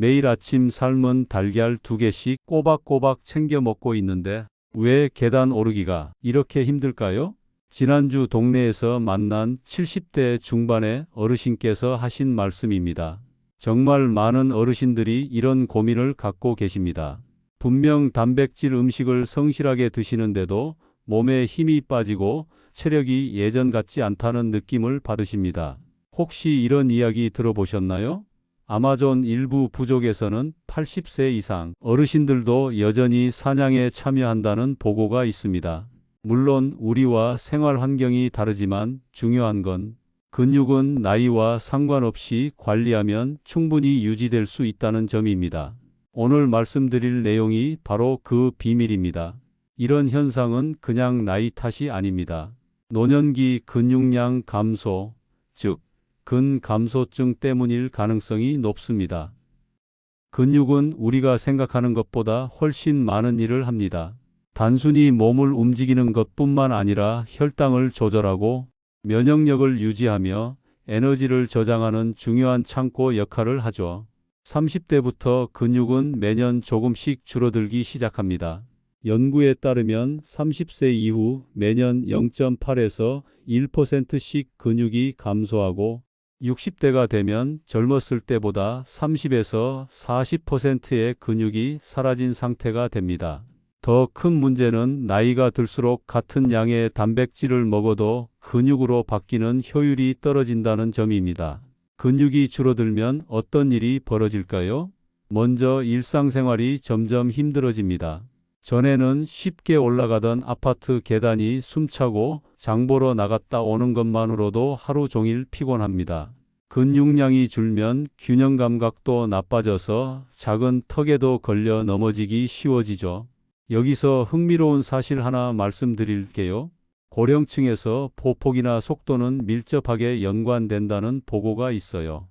매일 아침 삶은 달걀 두 개씩 꼬박꼬박 챙겨 먹고 있는데 왜 계단 오르기가 이렇게 힘들까요? 지난주 동네에서 만난 70대 중반의 어르신께서 하신 말씀입니다. 정말 많은 어르신들이 이런 고민을 갖고 계십니다. 분명 단백질 음식을 성실하게 드시는데도 몸에 힘이 빠지고 체력이 예전 같지 않다는 느낌을 받으십니다. 혹시 이런 이야기 들어보셨나요? 아마존 일부 부족에서는 80세 이상 어르신들도 여전히 사냥에 참여한다는 보고가 있습니다. 물론 우리와 생활 환경이 다르지만 중요한 건 근육은 나이와 상관없이 관리하면 충분히 유지될 수 있다는 점입니다. 오늘 말씀드릴 내용이 바로 그 비밀입니다. 이런 현상은 그냥 나이 탓이 아닙니다. 노년기 근육량 감소, 즉, 근 감소증 때문일 가능성이 높습니다. 근육은 우리가 생각하는 것보다 훨씬 많은 일을 합니다. 단순히 몸을 움직이는 것뿐만 아니라 혈당을 조절하고 면역력을 유지하며 에너지를 저장하는 중요한 창고 역할을 하죠. 30대부터 근육은 매년 조금씩 줄어들기 시작합니다. 연구에 따르면 30세 이후 매년 0.8에서 1%씩 근육이 감소하고 60대가 되면 젊었을 때보다 30에서 40%의 근육이 사라진 상태가 됩니다. 더 큰 문제는 나이가 들수록 같은 양의 단백질을 먹어도 근육으로 바뀌는 효율이 떨어진다는 점입니다. 근육이 줄어들면 어떤 일이 벌어질까요? 먼저 일상생활이 점점 힘들어집니다. 전에는 쉽게 올라가던 아파트 계단이 숨차고 장보러 나갔다 오는 것만으로도 하루 종일 피곤합니다. 근육량이 줄면 균형 감각도 나빠져서 작은 턱에도 걸려 넘어지기 쉬워지죠. 여기서 흥미로운 사실 하나 말씀드릴게요. 고령층에서 보폭이나 속도는 밀접하게 연관된다는 보고가 있어요.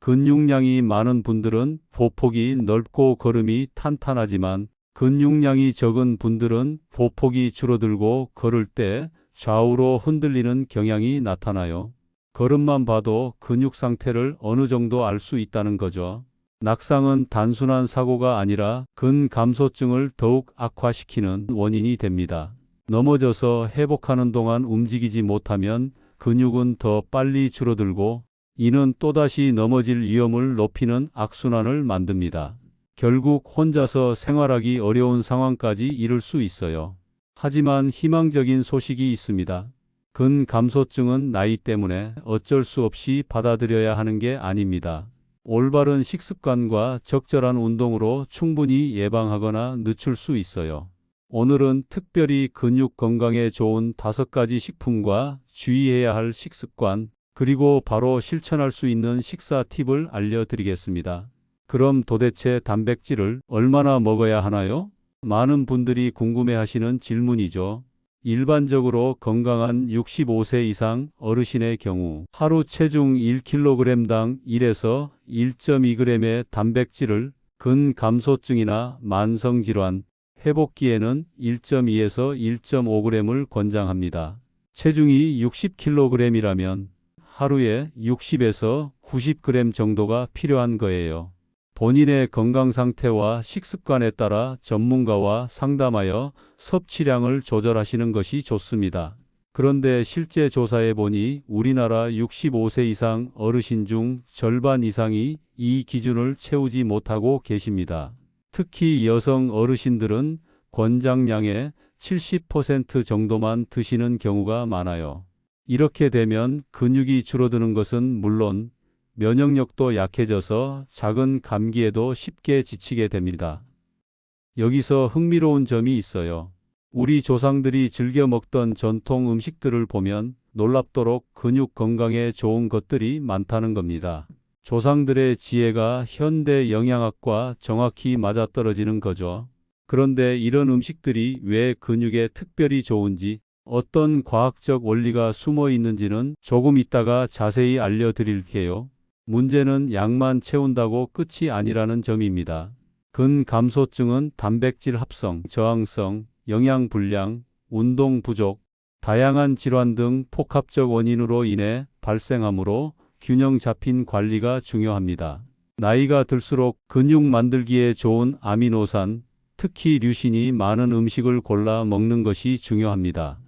근육량이 많은 분들은 보폭이 넓고 걸음이 탄탄하지만 근육량이 적은 분들은 보폭이 줄어들고 걸을 때 좌우로 흔들리는 경향이 나타나요. 걸음만 봐도 근육 상태를 어느 정도 알 수 있다는 거죠. 낙상은 단순한 사고가 아니라 근감소증을 더욱 악화시키는 원인이 됩니다. 넘어져서 회복하는 동안 움직이지 못하면 근육은 더 빨리 줄어들고 이는 또다시 넘어질 위험을 높이는 악순환을 만듭니다. 결국 혼자서 생활하기 어려운 상황까지 이를 수 있어요. 하지만 희망적인 소식이 있습니다. 근 감소증은 나이 때문에 어쩔 수 없이 받아들여야 하는 게 아닙니다. 올바른 식습관과 적절한 운동으로 충분히 예방하거나 늦출 수 있어요. 오늘은 특별히 근육 건강에 좋은 다섯 가지 식품과 주의해야 할 식습관, 그리고 바로 실천할 수 있는 식사 팁을 알려드리겠습니다. 그럼 도대체 단백질을 얼마나 먹어야 하나요? 많은 분들이 궁금해 하시는 질문이죠. 일반적으로 건강한 65세 이상 어르신의 경우 하루 체중 1kg당 1에서 1.2g의 단백질을 근 감소증이나 만성 질환, 회복기에는 1.2에서 1.5g을 권장합니다. 체중이 60kg이라면 하루에 60에서 90g 정도가 필요한 거예요. 본인의 건강 상태와 식습관에 따라 전문가와 상담하여 섭취량을 조절하시는 것이 좋습니다. 그런데 실제 조사해 보니 우리나라 65세 이상 어르신 중 절반 이상이 이 기준을 채우지 못하고 계십니다. 특히 여성 어르신들은 권장량의 70% 정도만 드시는 경우가 많아요. 이렇게 되면 근육이 줄어드는 것은 물론 면역력도 약해져서 작은 감기에도 쉽게 지치게 됩니다. 여기서 흥미로운 점이 있어요. 우리 조상들이 즐겨 먹던 전통 음식들을 보면 놀랍도록 근육 건강에 좋은 것들이 많다는 겁니다. 조상들의 지혜가 현대 영양학과 정확히 맞아떨어지는 거죠. 그런데 이런 음식들이 왜 근육에 특별히 좋은지 어떤 과학적 원리가 숨어 있는지는 조금 있다가 자세히 알려드릴게요. 문제는 양만 채운다고 끝이 아니라는 점입니다. 근 감소증은 단백질 합성, 저항성, 영양 불량, 운동 부족, 다양한 질환 등 복합적 원인으로 인해 발생하므로 균형 잡힌 관리가 중요합니다. 나이가 들수록 근육 만들기에 좋은 아미노산, 특히 류신이 많은 음식을 골라 먹는 것이 중요합니다.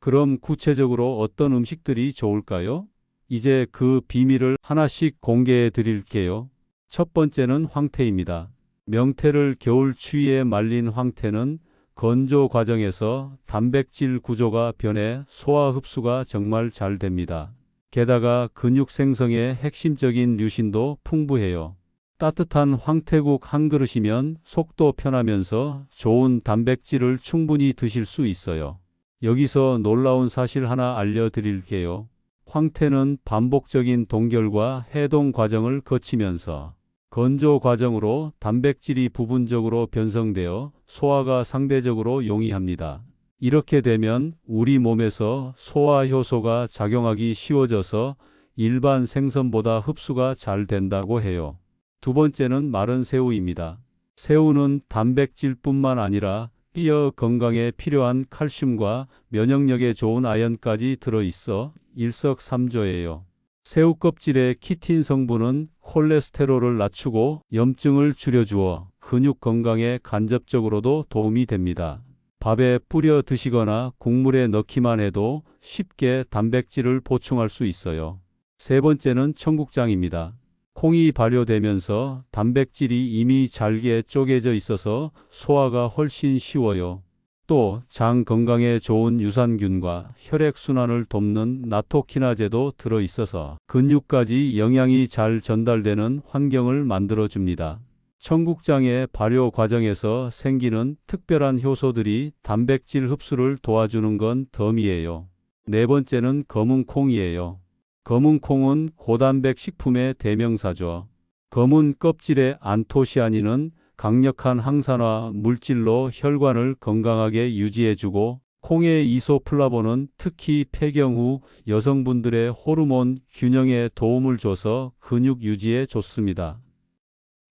그럼 구체적으로 어떤 음식들이 좋을까요? 이제 그 비밀을 하나씩 공개해 드릴게요. 첫 번째는 황태입니다. 명태를 겨울 추위에 말린 황태는 건조 과정에서 단백질 구조가 변해 소화 흡수가 정말 잘 됩니다. 게다가 근육 생성에 핵심적인 류신도 풍부해요. 따뜻한 황태국 한 그릇이면 속도 편하면서 좋은 단백질을 충분히 드실 수 있어요. 여기서 놀라운 사실 하나 알려드릴게요. 황태는 반복적인 동결과 해동 과정을 거치면서 건조 과정으로 단백질이 부분적으로 변성되어 소화가 상대적으로 용이합니다. 이렇게 되면 우리 몸에서 소화 효소가 작용하기 쉬워져서 일반 생선보다 흡수가 잘 된다고 해요. 두 번째는 마른 새우입니다. 새우는 단백질뿐만 아니라 뼈 건강에 필요한 칼슘과 면역력에 좋은 아연까지 들어있어 일석삼조예요. 새우 껍질의 키틴 성분은 콜레스테롤을 낮추고 염증을 줄여주어 근육 건강에 간접적으로도 도움이 됩니다. 밥에 뿌려 드시거나 국물에 넣기만 해도 쉽게 단백질을 보충할 수 있어요. 세 번째는 청국장입니다. 콩이 발효되면서 단백질이 이미 잘게 쪼개져 있어서 소화가 훨씬 쉬워요. 또 장 건강에 좋은 유산균과 혈액 순환을 돕는 나토키나제도 들어 있어서 근육까지 영양이 잘 전달되는 환경을 만들어 줍니다. 청국장의 발효 과정에서 생기는 특별한 효소들이 단백질 흡수를 도와주는 건 덤이에요. 네 번째는 검은 콩이에요. 검은 콩은 고단백 식품의 대명사죠. 검은 껍질의 안토시아닌은 강력한 항산화 물질로 혈관을 건강하게 유지해주고 콩의 이소플라본은 특히 폐경 후 여성분들의 호르몬 균형에 도움을 줘서 근육 유지에 좋습니다.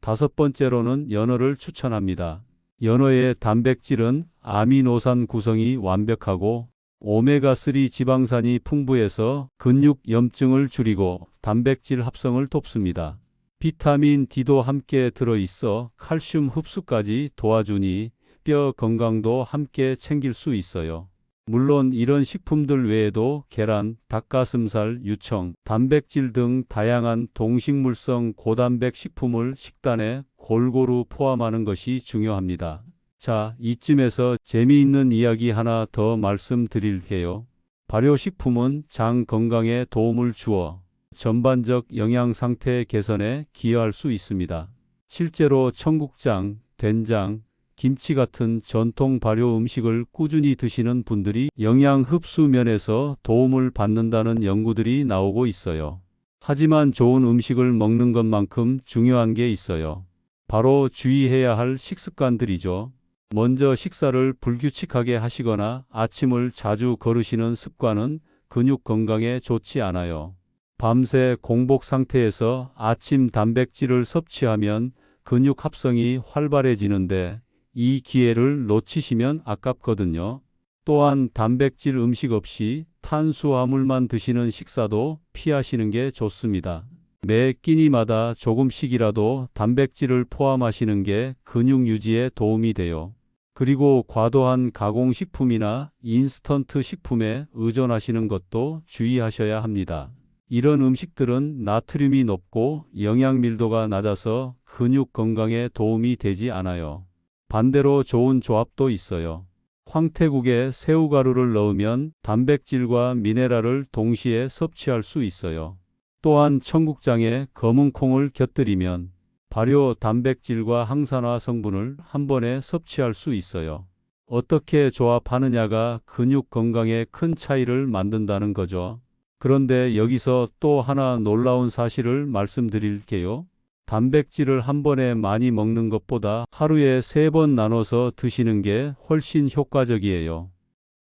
다섯 번째로는 연어를 추천합니다. 연어의 단백질은 아미노산 구성이 완벽하고 오메가3 지방산이 풍부해서 근육 염증을 줄이고 단백질 합성을 돕습니다. 비타민 D도 함께 들어있어 칼슘 흡수까지 도와주니 뼈 건강도 함께 챙길 수 있어요. 물론 이런 식품들 외에도 계란, 닭가슴살, 유청, 단백질 등 다양한 동식물성 고단백 식품을 식단에 골고루 포함하는 것이 중요합니다. 자, 이쯤에서 재미있는 이야기 하나 더 말씀드릴게요. 발효식품은 장 건강에 도움을 주어 전반적 영양 상태 개선에 기여할 수 있습니다. 실제로 청국장, 된장, 김치 같은 전통 발효 음식을 꾸준히 드시는 분들이 영양 흡수 면에서 도움을 받는다는 연구들이 나오고 있어요. 하지만 좋은 음식을 먹는 것만큼 중요한 게 있어요. 바로 주의해야 할 식습관들이죠. 먼저 식사를 불규칙하게 하시거나 아침을 자주 거르시는 습관은 근육 건강에 좋지 않아요. 밤새 공복 상태에서 아침 단백질을 섭취하면 근육 합성이 활발해지는데 이 기회를 놓치시면 아깝거든요. 또한 단백질 음식 없이 탄수화물만 드시는 식사도 피하시는 게 좋습니다. 매 끼니마다 조금씩이라도 단백질을 포함하시는 게 근육 유지에 도움이 돼요. 그리고 과도한 가공식품이나 인스턴트 식품에 의존하시는 것도 주의하셔야 합니다. 이런 음식들은 나트륨이 높고 영양 밀도가 낮아서 근육 건강에 도움이 되지 않아요. 반대로 좋은 조합도 있어요. 황태국에 새우가루를 넣으면 단백질과 미네랄을 동시에 섭취할 수 있어요. 또한 청국장에 검은 콩을 곁들이면 발효 단백질과 항산화 성분을 한 번에 섭취할 수 있어요. 어떻게 조합하느냐가 근육 건강에 큰 차이를 만든다는 거죠. 그런데 여기서 또 하나 놀라운 사실을 말씀드릴게요. 단백질을 한 번에 많이 먹는 것보다 하루에 세 번 나눠서 드시는 게 훨씬 효과적이에요.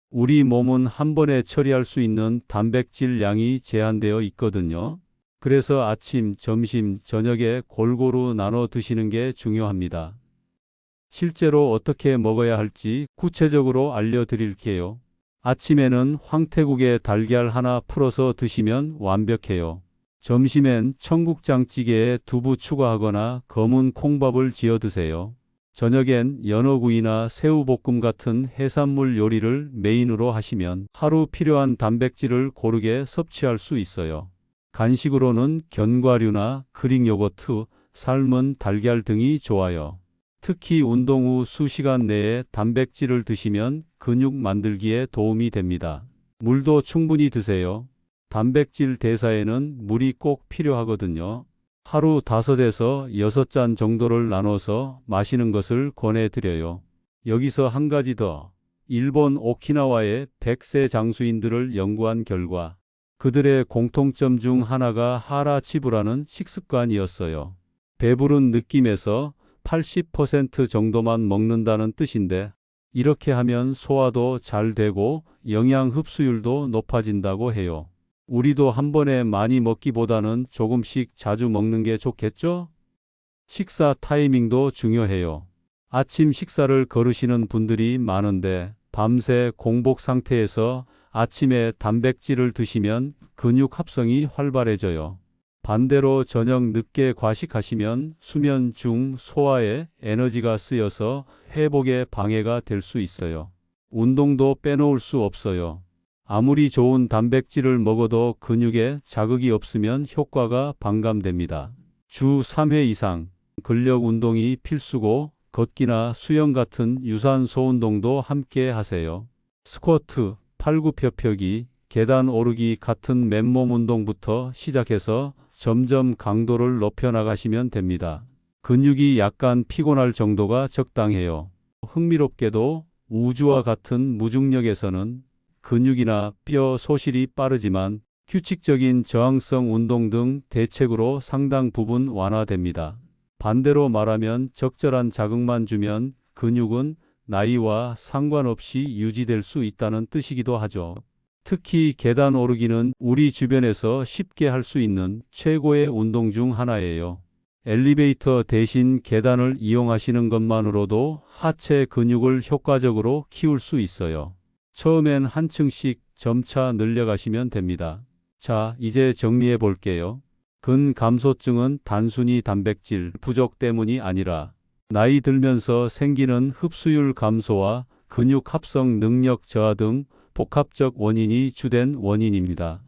우리 몸은 한 번에 처리할 수 있는 단백질 양이 제한되어 있거든요. 그래서 아침, 점심, 저녁에 골고루 나눠 드시는 게 중요합니다. 실제로 어떻게 먹어야 할지 구체적으로 알려드릴게요. 아침에는 황태국에 달걀 하나 풀어서 드시면 완벽해요. 점심엔 청국장찌개에 두부 추가하거나 검은 콩밥을 지어 드세요. 저녁엔 연어구이나 새우볶음 같은 해산물 요리를 메인으로 하시면 하루 필요한 단백질을 고르게 섭취할 수 있어요. 간식으로는 견과류나 그릭 요거트, 삶은 달걀 등이 좋아요. 특히 운동 후 수시간 내에 단백질을 드시면 근육 만들기에 도움이 됩니다. 물도 충분히 드세요. 단백질 대사에는 물이 꼭 필요하거든요. 하루 5에서 6잔 정도를 나눠서 마시는 것을 권해드려요. 여기서 한 가지 더. 일본 오키나와의 100세 장수인들을 연구한 결과 그들의 공통점 중 하나가 하라치부라는 식습관이었어요. 배부른 느낌에서 80% 정도만 먹는다는 뜻인데 이렇게 하면 소화도 잘 되고 영양 흡수율도 높아진다고 해요. 우리도 한 번에 많이 먹기보다는 조금씩 자주 먹는 게 좋겠죠? 식사 타이밍도 중요해요. 아침 식사를 거르시는 분들이 많은데 밤새 공복 상태에서 아침에 단백질을 드시면 근육 합성이 활발해져요. 반대로 저녁 늦게 과식하시면 수면 중 소화에 에너지가 쓰여서 회복에 방해가 될 수 있어요. 운동도 빼놓을 수 없어요. 아무리 좋은 단백질을 먹어도 근육에 자극이 없으면 효과가 반감됩니다. 주 3회 이상 근력 운동이 필수고 걷기나 수영 같은 유산소 운동도 함께 하세요. 스쿼트, 팔굽혀펴기, 계단 오르기 같은 맨몸 운동부터 시작해서 점점 강도를 높여 나가시면 됩니다. 근육이 약간 피곤할 정도가 적당해요. 흥미롭게도 우주와 같은 무중력에서는 근육이나 뼈 소실이 빠르지만 규칙적인 저항성 운동 등 대책으로 상당 부분 완화됩니다. 반대로 말하면 적절한 자극만 주면 근육은 나이와 상관없이 유지될 수 있다는 뜻이기도 하죠. 특히 계단 오르기는 우리 주변에서 쉽게 할 수 있는 최고의 운동 중 하나예요. 엘리베이터 대신 계단을 이용하시는 것만으로도 하체 근육을 효과적으로 키울 수 있어요. 처음엔 한 층씩 점차 늘려가시면 됩니다. 자, 이제 정리해 볼게요. 근감소증은 단순히 단백질 부족 때문이 아니라 나이 들면서 생기는 흡수율 감소와 근육 합성 능력 저하 등 복합적 원인이 주된 원인입니다.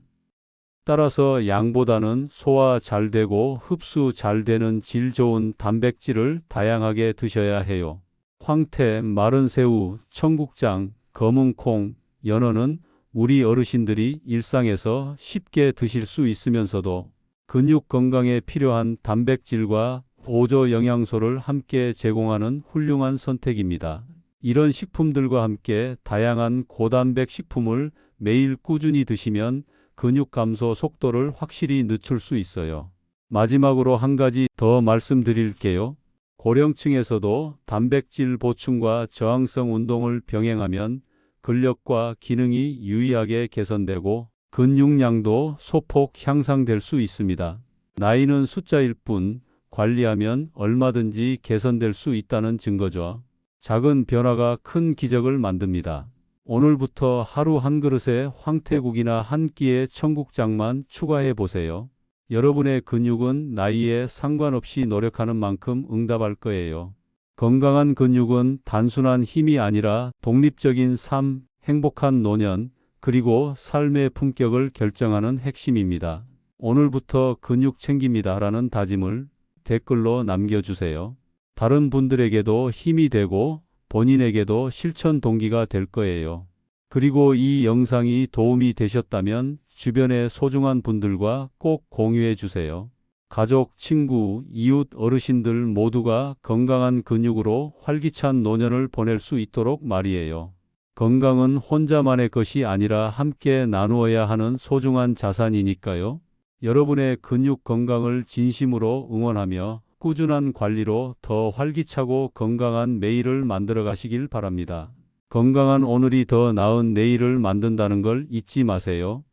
따라서 양보다는 소화 잘 되고 흡수 잘 되는 질 좋은 단백질을 다양하게 드셔야 해요. 황태, 마른 새우, 청국장, 검은 콩, 연어는 우리 어르신들이 일상에서 쉽게 드실 수 있으면서도 근육 건강에 필요한 단백질과 보조 영양소를 함께 제공하는 훌륭한 선택입니다. 이런 식품들과 함께 다양한 고단백 식품을 매일 꾸준히 드시면 근육 감소 속도를 확실히 늦출 수 있어요. 마지막으로 한 가지 더 말씀드릴게요. 고령층에서도 단백질 보충과 저항성 운동을 병행하면 근력과 기능이 유의하게 개선되고 근육량도 소폭 향상될 수 있습니다. 나이는 숫자일 뿐 관리하면 얼마든지 개선될 수 있다는 증거죠. 작은 변화가 큰 기적을 만듭니다. 오늘부터 하루 한 그릇에 황태국이나 한 끼의 청국장만 추가해 보세요. 여러분의 근육은 나이에 상관없이 노력하는 만큼 응답할 거예요. 건강한 근육은 단순한 힘이 아니라 독립적인 삶, 행복한 노년, 그리고 삶의 품격을 결정하는 핵심입니다. 오늘부터 근육 챙깁니다. 라는 다짐을 댓글로 남겨주세요. 다른 분들에게도 힘이 되고 본인에게도 실천 동기가 될 거예요. 그리고 이 영상이 도움이 되셨다면 주변의 소중한 분들과 꼭 공유해 주세요. 가족, 친구, 이웃, 어르신들 모두가 건강한 근육으로 활기찬 노년을 보낼 수 있도록 말이에요. 건강은 혼자만의 것이 아니라 함께 나누어야 하는 소중한 자산이니까요. 여러분의 근육 건강을 진심으로 응원하며 꾸준한 관리로 더 활기차고 건강한 매일을 만들어 가시길 바랍니다. 건강한 오늘이 더 나은 내일을 만든다는 걸 잊지 마세요.